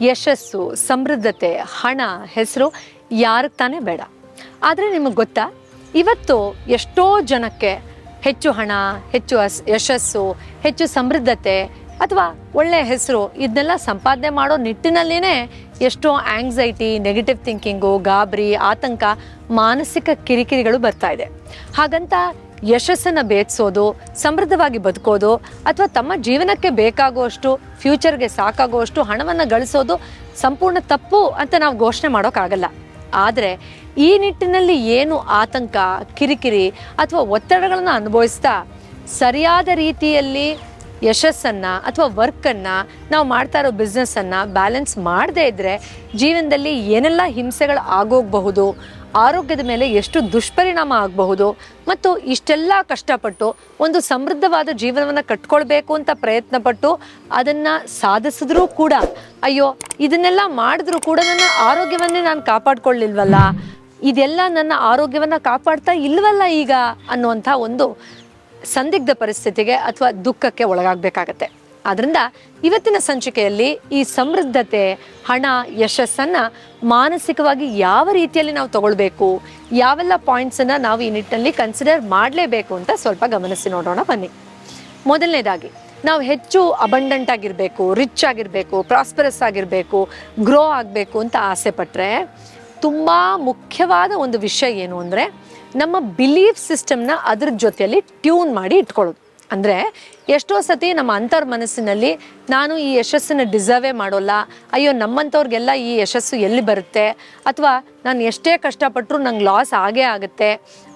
ಯಶಸ್ಸು, ಸಮೃದ್ಧತೆ, ಹಣ, ಹೆಸರು ಯಾರಿಗೆ ತಾನೇ ಬೇಡ. ಆದರೆ ನಿಮಗೆ ಗೊತ್ತಾ? ಇವತ್ತು ಎಷ್ಟೋ ಜನಕ್ಕೆ ಹೆಚ್ಚು ಹಣ, ಹೆಚ್ಚು ಅಸ್, ಯಶಸ್ಸು, ಹೆಚ್ಚು ಸಮೃದ್ಧತೆ ಅಥವಾ ಒಳ್ಳೆಯ ಹೆಸರು ಇದನ್ನೆಲ್ಲ ಸಂಪಾದನೆ ಮಾಡೋ ನಿಟ್ಟಿನಲ್ಲಿನೇ ಎಷ್ಟೋ ಆಂಗ್ಸೈಟಿ ನೆಗೆಟಿವ್ ಥಿಂಕಿಂಗು ಗಾಬರಿ, ಆತಂಕ, ಮಾನಸಿಕ ಕಿರಿಕಿರಿಗಳು ಬರ್ತಾ ಇದೆ. ಹಾಗಂತ ಯಶಸ್ಸನ್ನು ಬೇಯಿಸೋದು ಸಮೃದ್ಧವಾಗಿ ಬದುಕೋದು ಅಥವಾ ತಮ್ಮ ಜೀವನಕ್ಕೆ ಬೇಕಾಗುವಷ್ಟು, ಫ್ಯೂಚರ್ಗೆ ಸಾಕಾಗುವಷ್ಟು ಹಣವನ್ನು ಗಳಿಸೋದು ಸಂಪೂರ್ಣ ತಪ್ಪು ಅಂತ ನಾವು ಘೋಷಣೆ ಮಾಡೋಕ್ಕಾಗಲ್ಲ. ಆದರೆ ಈ ನಿಟ್ಟಿನಲ್ಲಿ ಏನು ಆತಂಕ, ಕಿರಿಕಿರಿ ಅಥವಾ ಒತ್ತಡಗಳನ್ನು ಅನುಭವಿಸ್ತಾ ಸರಿಯಾದ ರೀತಿಯಲ್ಲಿ ಯಶಸ್ಸನ್ನು ಅಥವಾ ವರ್ಕನ್ನು ನಾವು ಮಾಡ್ತಾ ಇರೋ ಬಿಸ್ನೆಸ್ಸನ್ನು ಬ್ಯಾಲೆನ್ಸ್ ಮಾಡದೇ ಇದ್ದರೆ ಜೀವನದಲ್ಲಿ ಏನೆಲ್ಲ ಹಿಂಸೆಗಳು ಆಗೋಗಬಹುದು ಆರೋಗ್ಯದ ಮೇಲೆ ಎಷ್ಟು ದುಷ್ಪರಿಣಾಮ ಆಗಬಹುದು ಮತ್ತು ಇಷ್ಟೆಲ್ಲ ಕಷ್ಟಪಟ್ಟು ಒಂದು ಸಮೃದ್ಧವಾದ ಜೀವನವನ್ನು ಕಟ್ಕೊಳ್ಬೇಕು ಅಂತ ಪ್ರಯತ್ನ ಪಟ್ಟು ಅದನ್ನು ಸಾಧಿಸಿದ್ರೂ ಕೂಡ, ಅಯ್ಯೋ, ಇದನ್ನೆಲ್ಲ ಮಾಡಿದ್ರೂ ಕೂಡ ನನ್ನ ಆರೋಗ್ಯವನ್ನೇ ನಾನು ಕಾಪಾಡ್ಕೊಳ್ಳಿಲ್ವಲ್ಲ? ಇದೆಲ್ಲ ನನ್ನ ಆರೋಗ್ಯವನ್ನು ಕಾಪಾಡ್ತಾ ಇಲ್ವಲ್ಲ ಈಗ ಅನ್ನುವಂಥ ಒಂದು ಸಂದಿಗ್ಧ ಪರಿಸ್ಥಿತಿಗೆ ಅಥವಾ ದುಃಖಕ್ಕೆ ಒಳಗಾಗಬೇಕಾಗತ್ತೆ. ಆದ್ರಿಂದ ಇವತ್ತಿನ ಸಂಚಿಕೆಯಲ್ಲಿ ಈ ಸಮೃದ್ಧತೆ, ಹಣ, ಯಶಸ್ಸನ್ನು ಮಾನಸಿಕವಾಗಿ ಯಾವ ರೀತಿಯಲ್ಲಿ ನಾವು ತಗೊಳ್ಬೇಕು, ಯಾವೆಲ್ಲ ಪಾಯಿಂಟ್ಸನ್ನು ನಾವು ಈ ನಿಟ್ಟಿನಲ್ಲಿ ಕನ್ಸಿಡರ್ ಮಾಡಲೇಬೇಕು ಅಂತ ಸ್ವಲ್ಪ ಗಮನಿಸಿ ನೋಡೋಣ, ಬನ್ನಿ. ಮೊದಲನೇದಾಗಿ, ನಾವು ಹೆಚ್ಚು ಅಬಂಡೆಂಟ್ ಆಗಿರಬೇಕು ರಿಚ್ ಆಗಿರಬೇಕು ಪ್ರಾಸ್ಪರಸ್ ಆಗಿರಬೇಕು ಗ್ರೋ ಆಗಬೇಕು ಅಂತ ಆಸೆ ಪಟ್ಟರೆ ತುಂಬ ಮುಖ್ಯವಾದ ಒಂದು ವಿಷಯ ಏನು ಅಂದರೆ ನಮ್ಮ ಬಿಲೀಫ್ ಸಿಸ್ಟಮ್ನ ಅದ್ರ ಜೊತೆಯಲ್ಲಿ ಟ್ಯೂನ್ ಮಾಡಿ ಇಟ್ಕೊಳ್ಳೋದು. ಅಂದರೆ ಎಷ್ಟೋ ಸತಿ ನಮ್ಮ ಅಂತರ್ ಮನಸ್ಸಿನಲ್ಲಿ ನಾನು ಈ ಯಶಸ್ಸನ್ನು ಡಿಸರ್ವೇ ಮಾಡೋಲ್ಲ. ಅಯ್ಯೋ ನಮ್ಮಂಥವ್ರಿಗೆಲ್ಲ ಈ ಯಶಸ್ಸು ಎಲ್ಲಿ ಬರುತ್ತೆ? ಅಥವಾ ನಾನು ಎಷ್ಟೇ ಕಷ್ಟಪಟ್ಟರು ನಂಗೆ ಲಾಸ್ ಆಗೇ ಆಗುತ್ತೆ.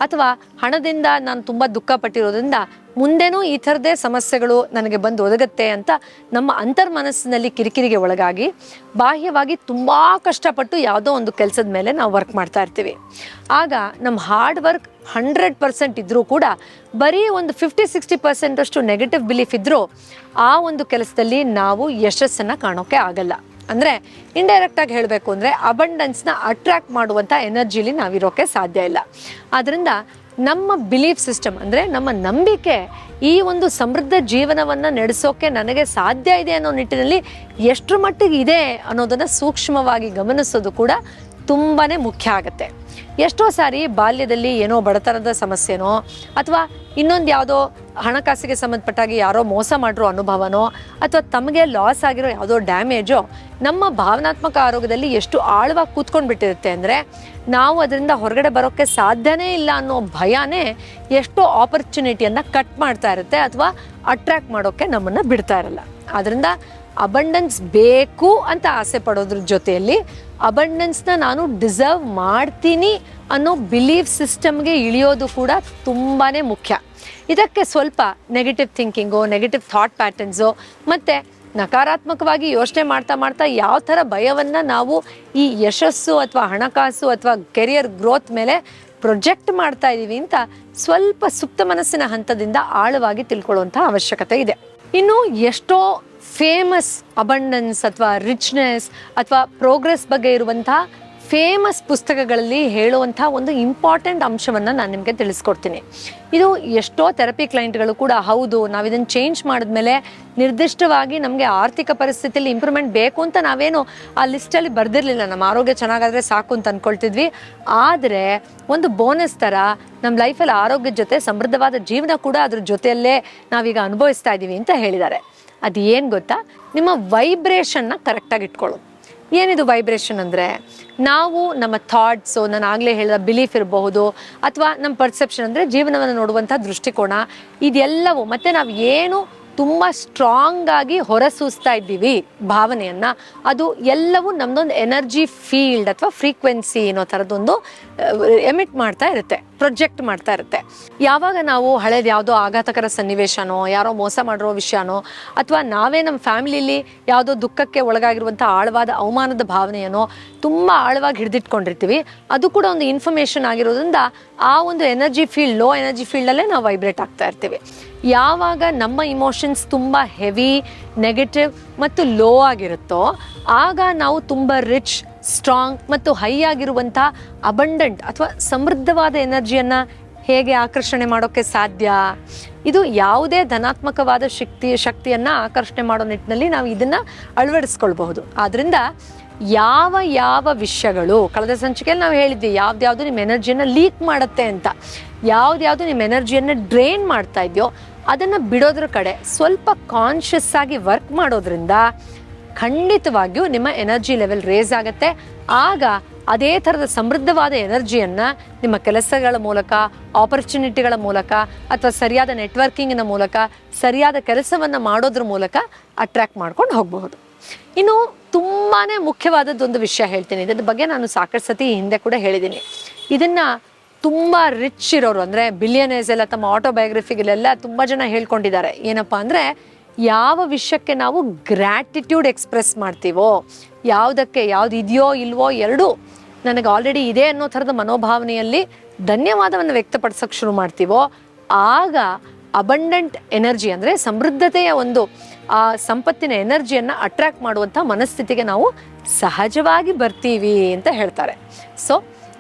ಅಥವಾ ಹಣದಿಂದ ನಾನು ತುಂಬ ದುಃಖ ಪಟ್ಟಿರೋದ್ರಿಂದ ಮುಂದೆನೂ ಈ ಥರದೇ ಸಮಸ್ಯೆಗಳು ನನಗೆ ಬಂದು ಒದಗುತ್ತೆ ಅಂತ ನಮ್ಮ ಅಂತರ್ ಮನಸ್ಸಿನಲ್ಲಿ ಕಿರಿಕಿರಿಗೆ ಒಳಗಾಗಿ ಬಾಹ್ಯವಾಗಿ ತುಂಬ ಕಷ್ಟಪಟ್ಟು ಯಾವುದೋ ಒಂದು ಕೆಲಸದ ಮೇಲೆ ನಾವು ವರ್ಕ್ ಮಾಡ್ತಾ ಇರ್ತೀವಿ. ಆಗ ನಮ್ಮ ಹಾರ್ಡ್ ವರ್ಕ್ ಹಂಡ್ರೆಡ್ ಪರ್ಸೆಂಟ್ ಇದ್ದರೂ ಕೂಡ ಬರೀ ಒಂದು ಫಿಫ್ಟಿ ಸಿಕ್ಸ್ಟಿ ಪರ್ಸೆಂಟ್ ಅಷ್ಟು ನೆಗೆಟಿವ್ ಬಿಲೀಫ್ ಇದ್ದರೂ ಆ ಒಂದು ಕೆಲಸದಲ್ಲಿ ನಾವು ಯಶಸ್ಸನ್ನು ಕಾಣೋಕ್ಕೆ ಆಗಲ್ಲ. ಅಂದರೆ ಇಂಡೈರೆಕ್ಟಾಗಿ ಹೇಳಬೇಕು ಅಂದರೆ ಅಬಂಡೆನ್ಸ್ನ ಅಟ್ರ್ಯಾಕ್ಟ್ ಮಾಡುವಂಥ ಎನರ್ಜಿಲಿ ನಾವಿರೋಕ್ಕೆ ಸಾಧ್ಯ ಇಲ್ಲ. ಆದ್ದರಿಂದ ನಮ್ಮ ಬಿಲೀಫ್ ಸಿಸ್ಟಮ್ ಅಂದರೆ ನಮ್ಮ ನಂಬಿಕೆ ಈ ಒಂದು ಸಮೃದ್ಧ ಜೀವನವನ್ನು ನಡೆಸೋಕೆ ನನಗೆ ಸಾಧ್ಯ ಇದೆ ಅನ್ನೋ ನಿಟ್ಟಿನಲ್ಲಿ ಎಷ್ಟರ ಮಟ್ಟಿಗೆ ಇದೆ ಅನ್ನೋದನ್ನು ಸೂಕ್ಷ್ಮವಾಗಿ ಗಮನಿಸೋದು ಕೂಡ ತುಂಬಾ ಮುಖ್ಯ ಆಗುತ್ತೆ. ಎಷ್ಟೋ ಸಾರಿ ಬಾಲ್ಯದಲ್ಲಿ ಏನೋ ಬಡತನದ ಸಮಸ್ಯೆನೋ, ಅಥವಾ ಇನ್ನೊಂದು ಯಾವುದೋ ಹಣಕಾಸಿಗೆ ಸಂಬಂಧಪಟ್ಟಾಗಿ ಯಾರೋ ಮೋಸ ಮಾಡಿರೋ ಅನುಭವನೋ, ಅಥವಾ ತಮಗೆ ಲಾಸ್ ಆಗಿರೋ ಯಾವುದೋ ಡ್ಯಾಮೇಜೋ ನಮ್ಮ ಭಾವನಾತ್ಮಕ ಆರೋಗ್ಯದಲ್ಲಿ ಎಷ್ಟು ಆಳವಾಗಿ ಕೂತ್ಕೊಂಡು ಬಿಟ್ಟಿರುತ್ತೆ ಅಂದರೆ, ನಾವು ಅದರಿಂದ ಹೊರಗಡೆ ಬರೋಕ್ಕೆ ಸಾಧ್ಯನೇ ಇಲ್ಲ ಅನ್ನೋ ಭಯನೇ ಎಷ್ಟೋ ಆಪರ್ಚುನಿಟಿಯನ್ನು ಕಟ್ ಮಾಡ್ತಾ ಇರುತ್ತೆ, ಅಥವಾ ಅಟ್ರ್ಯಾಕ್ಟ್ ಮಾಡೋಕ್ಕೆ ನಮ್ಮನ್ನು ಬಿಡ್ತಾ ಇರಲ್ಲ. ಆದ್ದರಿಂದ ಅಬಂಡೆನ್ಸ್ ಬೇಕು ಅಂತ ಆಸೆ ಪಡೋದ್ರ ಜೊತೆಯಲ್ಲಿ ಅಬಂಡೆನ್ಸ್ನ ನಾನು ಡಿಸರ್ವ್ ಮಾಡ್ತೀನಿ ಅನ್ನೋ ಬಿಲೀಫ್ ಸಿಸ್ಟಮ್ಗೆ ಇಳಿಯೋದು ಕೂಡ ತುಂಬಾ ಮುಖ್ಯ. ಇದಕ್ಕೆ ಸ್ವಲ್ಪ negative thinking negative thought patterns ಮತ್ತು ನಕಾರಾತ್ಮಕವಾಗಿ ಯೋಚನೆ ಮಾಡ್ತಾ ಮಾಡ್ತಾ ಯಾವ ಥರ ಭಯವನ್ನು ನಾವು ಈ ಯಶಸ್ಸು ಅಥವಾ ಹಣಕಾಸು ಅಥವಾ ಕೆರಿಯರ್ ಗ್ರೋತ್ ಮೇಲೆ ಪ್ರೊಜೆಕ್ಟ್ ಮಾಡ್ತಾ ಇದ್ದೀವಿ ಅಂತ ಸ್ವಲ್ಪ ಸುಪ್ತ ಮನಸ್ಸಿನ ಹಂತದಿಂದ ಆಳವಾಗಿ ತಿಳ್ಕೊಳ್ಳುವಂಥ ಅವಶ್ಯಕತೆ ಇದೆ. ಇನ್ನು ಎಷ್ಟೋ ಫೇಮಸ್ ಅಬಂಡನ್ಸ್ ಅಥವಾ ರಿಚ್ನೆಸ್ ಅಥವಾ ಪ್ರೋಗ್ರೆಸ್ ಬಗ್ಗೆ ಇರುವಂತಹ ಫೇಮಸ್ ಪುಸ್ತಕಗಳಲ್ಲಿ ಹೇಳುವಂಥ ಒಂದು ಇಂಪಾರ್ಟೆಂಟ್ ಅಂಶವನ್ನು ನಾನು ನಿಮಗೆ ತಿಳಿಸ್ಕೊಡ್ತೀನಿ. ಇದು ಎಷ್ಟೋ ಥೆರಪಿ ಕ್ಲೈಂಟ್ಗಳು ಕೂಡ ಹೌದು ನಾವು ಇದನ್ನು ಚೇಂಜ್ ಮಾಡಿದ್ಮೇಲೆ ನಿರ್ದಿಷ್ಟವಾಗಿ ನಮಗೆ ಆರ್ಥಿಕ ಪರಿಸ್ಥಿತಿಯಲ್ಲಿ ಇಂಪ್ರೂವ್ಮೆಂಟ್ ಬೇಕು ಅಂತ ನಾವೇನು ಆ ಲಿಸ್ಟಲ್ಲಿ ಬರ್ದಿರಲಿಲ್ಲ. ನಮ್ಮ ಆರೋಗ್ಯ ಚೆನ್ನಾಗಾದರೆ ಸಾಕು ಅಂತ ಅಂದ್ಕೊಳ್ತಿದ್ವಿ ಆದರೆ ಒಂದು ಬೋನಸ್ ಥರ ನಮ್ಮ ಲೈಫಲ್ಲಿ ಆರೋಗ್ಯದ ಜೊತೆ ಸಮೃದ್ಧವಾದ ಜೀವನ ಕೂಡ ಅದ್ರ ಜೊತೆಯಲ್ಲೇ ನಾವೀಗ ಅನುಭವಿಸ್ತಾ ಇದ್ದೀವಿ ಅಂತ ಹೇಳಿದ್ದಾರೆ. ಅದು ಏನು ಗೊತ್ತಾ? ನಿಮ್ಮ ವೈಬ್ರೇಷನ್ನ ಕರೆಕ್ಟಾಗಿ ಇಟ್ಕೊಳ್ಳೋದು. ಏನಿದು ವೈಬ್ರೇಷನ್ ಅಂದರೆ, ನಾವು ನಮ್ಮ ಥಾಟ್ಸು ನಾನು ಆಗಲೇ ಹೇಳಿದ ಬಿಲೀಫ್ ಇರಬಹುದು, ಅಥವಾ ನಮ್ಮ ಪರ್ಸೆಪ್ಷನ್ ಅಂದರೆ ಜೀವನವನ್ನು ನೋಡುವಂಥ ದೃಷ್ಟಿಕೋನ, ಇದೆಲ್ಲವೂ ಮತ್ತು ನಾವು ಏನು ತುಂಬ ಸ್ಟ್ರಾಂಗ್ ಆಗಿ ಹೊರಸೂಸ್ತಾ ಇದ್ದೀವಿ ಭಾವನೆಯನ್ನು, ಅದು ಎಲ್ಲವೂ ನಮ್ಮದೊಂದು ಎನರ್ಜಿ ಫೀಲ್ಡ್ ಅಥವಾ ಫ್ರೀಕ್ವೆನ್ಸಿ ಅನ್ನೋ ಥರದ್ದೊಂದು ಎಮಿಟ್ ಮಾಡ್ತಾ ಇರುತ್ತೆ. ಪ್ರೊಜೆಕ್ಟ್ ಮಾಡ್ತಾ ಇರುತ್ತೆ. ಯಾವಾಗ ನಾವು ಹಳೇದು ಯಾವುದೋ ಆಘಾತಕರ ಸನ್ನಿವೇಶನೋ, ಯಾರೋ ಮೋಸ ಮಾಡಿರೋ ವಿಷಯನೋ, ಅಥವಾ ನಾವೇ ನಮ್ಮ ಫ್ಯಾಮಿಲಿಲಿ ಯಾವುದೋ ದುಃಖಕ್ಕೆ ಒಳಗಾಗಿರುವಂಥ ಆಳವಾದ ಅವಮಾನದ ಭಾವನೆಯನ್ನು ತುಂಬ ಆಳವಾಗಿ ಹಿಡಿದಿಟ್ಕೊಂಡಿರ್ತೀವಿ. ಅದು ಕೂಡ ಒಂದು ಇನ್ಫಾರ್ಮೇಷನ್ ಆಗಿರೋದ್ರಿಂದ ಆ ಒಂದು ಎನರ್ಜಿ ಫೀಲ್ಡ್, ಲೋ ಎನರ್ಜಿ ಫೀಲ್ಡಲ್ಲೇ ನಾವು ವೈಬ್ರೇಟ್ ಆಗ್ತಾ ಇರ್ತೀವಿ. ಯಾವಾಗ ನಮ್ಮ ಇಮೋಷನ್ಸ್ ತುಂಬ ಹೆವಿ ನೆಗೆಟಿವ್ ಮತ್ತು ಲೋ ಆಗಿರುತ್ತೋ, ಆಗ ನಾವು ತುಂಬ ರಿಚ್ ಸ್ಟ್ರಾಂಗ್ ಮತ್ತು ಹೈ ಆಗಿರುವಂಥ ಅಬಂಡೆಂಟ್ ಅಥವಾ ಸಮೃದ್ಧವಾದ ಎನರ್ಜಿಯನ್ನು ಹೇಗೆ ಆಕರ್ಷಣೆ ಮಾಡೋಕ್ಕೆ ಸಾಧ್ಯ? ಇದು ಯಾವುದೇ ಧನಾತ್ಮಕವಾದ ಶಕ್ತಿ, ಶಕ್ತಿಯನ್ನು ಆಕರ್ಷಣೆ ಮಾಡೋ ನಿಟ್ಟಿನಲ್ಲಿ ನಾವು ಇದನ್ನು ಅಳವಡಿಸ್ಕೊಳ್ಬಹುದು. ಆದ್ದರಿಂದ ಯಾವ ಯಾವ ವಿಷಯಗಳು, ಕಳೆದ ಸಂಚಿಕೆಯಲ್ಲಿ ನಾವು ಹೇಳಿದ್ವಿ, ಯಾವ್ದ್ಯಾವುದು ನಿಮ್ಮ ಎನರ್ಜಿಯನ್ನು ಲೀಕ್ ಮಾಡುತ್ತೆ ಅಂತ. ಯಾವ್ದ್ಯಾವುದು ನಿಮ್ಮ ಎನರ್ಜಿಯನ್ನು ಡ್ರೈನ್ ಮಾಡ್ತಾ ಇದೆಯೋ ಅದನ್ನು ಬಿಡೋದ್ರ ಕಡೆ ಸ್ವಲ್ಪ ಕಾನ್ಷಿಯಸ್ ಆಗಿ ವರ್ಕ್ ಮಾಡೋದ್ರಿಂದ ಖಂಡಿತವಾಗಿಯೂ ನಿಮ್ಮ ಎನರ್ಜಿ ಲೆವೆಲ್ ರೇಸ್ ಆಗುತ್ತೆ. ಆಗ ಅದೇ ಥರದ ಸಮೃದ್ಧವಾದ ಎನರ್ಜಿಯನ್ನು ನಿಮ್ಮ ಕೆಲಸಗಳ ಮೂಲಕ ಆಪರ್ಚುನಿಟಿಗಳ ಮೂಲಕ ಅಥವಾ ಸರಿಯಾದ ನೆಟ್ವರ್ಕಿಂಗಿನ ಮೂಲಕ, ಸರಿಯಾದ ಕೆಲಸವನ್ನು ಮಾಡೋದ್ರ ಮೂಲಕ ಅಟ್ರ್ಯಾಕ್ಟ್ ಮಾಡ್ಕೊಂಡು ಹೋಗಬಹುದು. ಇನ್ನು ತುಂಬಾ ಮುಖ್ಯವಾದದ್ದೊಂದು ವಿಷಯ ಹೇಳ್ತೀನಿ. ಇದ್ರ ಬಗ್ಗೆ ನಾನು ಸಾಕಷ್ಟು ಸತಿ ಹಿಂದೆ ಕೂಡ ಹೇಳಿದ್ದೀನಿ. ಇದನ್ನು ತುಂಬ ರಿಚ್ ಇರೋರು ಅಂದರೆ ಬಿಲಿಯನೇಸ್ ಎಲ್ಲ ತಮ್ಮ ಆಟೋಬಯೋಗ್ರಫಿಗಳೆಲ್ಲ ತುಂಬ ಜನ ಹೇಳ್ಕೊಂಡಿದ್ದಾರೆ. ಏನಪ್ಪ ಅಂದರೆ ಯಾವ ವಿಷಯಕ್ಕೆ ನಾವು ಗ್ರ್ಯಾಟಿಟ್ಯೂಡ್ ಎಕ್ಸ್ಪ್ರೆಸ್ ಮಾಡ್ತೀವೋ, ಯಾವುದಕ್ಕೆ, ಯಾವ್ದು ಇದೆಯೋ, ಇಲ್ವೋ, ಎರಡೂ ನನಗೆ ಆಲ್ರೆಡಿ ಇದೆ ಅನ್ನೋ ಥರದ ಮನೋಭಾವನೆಯಲ್ಲಿ ಧನ್ಯವಾದವನ್ನು ವ್ಯಕ್ತಪಡಿಸೋಕೆ ಶುರು ಮಾಡ್ತೀವೋ, ಆಗ ಅಬಂಡೆಂಟ್ ಎನರ್ಜಿ ಅಂದರೆ ಸಮೃದ್ಧತೆಯ ಒಂದು, ಆ ಸಂಪತ್ತಿನ ಎನರ್ಜಿಯನ್ನು ಅಟ್ರ್ಯಾಕ್ಟ್ ಮಾಡುವಂಥ ಮನಸ್ಥಿತಿಗೆ ನಾವು ಸಹಜವಾಗಿ ಬರ್ತೀವಿ ಅಂತ ಹೇಳ್ತಾರೆ. ಸೊ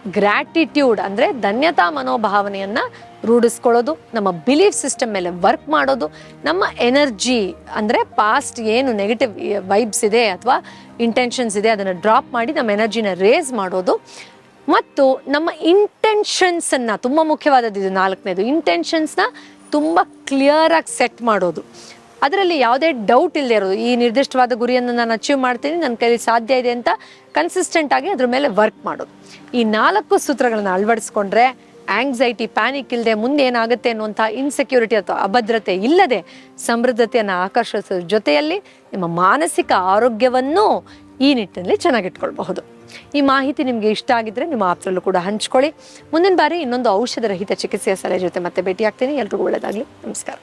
ಗ್ರ್ಯಾಟಿಟ್ಯೂಡ್ ಅಂದರೆ ಧನ್ಯತಾ ಮನೋಭಾವನೆಯನ್ನು ರೂಢಿಸ್ಕೊಳ್ಳೋದು, ನಮ್ಮ ಬಿಲೀಫ್ ಸಿಸ್ಟಮ್ ಮೇಲೆ ವರ್ಕ್ ಮಾಡೋದು, ನಮ್ಮ ಎನರ್ಜಿ ಅಂದರೆ ಪಾಸ್ಟ್ ಏನು ನೆಗೆಟಿವ್ ವೈಬ್ಸ್ ಇದೆ ಅಥವಾ ಇಂಟೆನ್ಷನ್ಸ್ ಇದೆ ಅದನ್ನು ಡ್ರಾಪ್ ಮಾಡಿ ನಮ್ಮ ಎನರ್ಜಿನ ರೇಸ್ ಮಾಡೋದು. ಮತ್ತು ನಮ್ಮ ಇಂಟೆನ್ಷನ್ಸನ್ನು ತುಂಬ ಮುಖ್ಯವಾದದ್ದು ಇದು ನಾಲ್ಕನೇದು. ಇಂಟೆನ್ಷನ್ಸ್ನ ತುಂಬ ಕ್ಲಿಯರಾಗಿ ಸೆಟ್ ಮಾಡೋದು. ಅದರಲ್ಲಿ ಯಾವುದೇ ಡೌಟ್ ಇಲ್ಲದೆ ಇರೋದು. ಈ ನಿರ್ದಿಷ್ಟವಾದ ಗುರಿಯನ್ನು ನಾನು ಅಚೀವ್ ಮಾಡ್ತೀನಿ, ನನ್ನ ಕೈಲಿ ಸಾಧ್ಯ ಇದೆ ಅಂತ ಕನ್ಸಿಸ್ಟೆಂಟ್ ಆಗಿ ಅದ್ರ ಮೇಲೆ ವರ್ಕ್ ಮಾಡೋದು. ಈ ನಾಲ್ಕು ಸೂತ್ರಗಳನ್ನು ಅಳವಡಿಸ್ಕೊಂಡ್ರೆ ಆಂಗ್ಸೈಟಿ ಪ್ಯಾನಿಕ್ ಇಲ್ಲದೆ ಮುಂದೆ ಏನಾಗುತ್ತೆ ಅನ್ನುವಂಥ ಇನ್ಸೆಕ್ಯೂರಿಟಿ ಅಥವಾ ಅಭದ್ರತೆ ಇಲ್ಲದೆ ಸಮೃದ್ಧತೆಯನ್ನು ಆಕರ್ಷಿಸೋದ್ರ ಜೊತೆಯಲ್ಲಿ ನಿಮ್ಮ ಮಾನಸಿಕ ಆರೋಗ್ಯವನ್ನು ಈ ನಿಟ್ಟಿನಲ್ಲಿ ಚೆನ್ನಾಗಿಟ್ಕೊಳ್ಬಹುದು. ಈ ಮಾಹಿತಿ ನಿಮಗೆ ಇಷ್ಟ ಆಗಿದ್ರೆ ನಿಮ್ಮ ಆಪ್ತರಲ್ಲೂ ಕೂಡ ಹಂಚ್ಕೊಳ್ಳಿ. ಮುಂದಿನ ಬಾರಿ ಇನ್ನೊಂದು ಔಷಧ ರಹಿತ ಚಿಕಿತ್ಸೆಯ ಸಲಹೆ ಜೊತೆ ಮತ್ತೆ ಭೇಟಿಯಾಗ್ತೀನಿ. ಎಲ್ರಿಗೂ ಒಳ್ಳೆಯದಾಗಲಿ ನಮಸ್ಕಾರ.